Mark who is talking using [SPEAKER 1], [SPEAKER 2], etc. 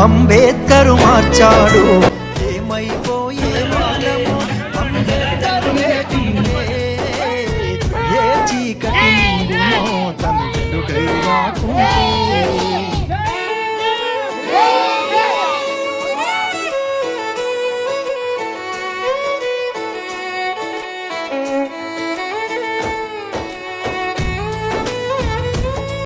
[SPEAKER 1] అంబేద్కరు మార్చాడు. ఏమైపోయే వాళ్ళము అంబేద్కరు ఏ చీకటి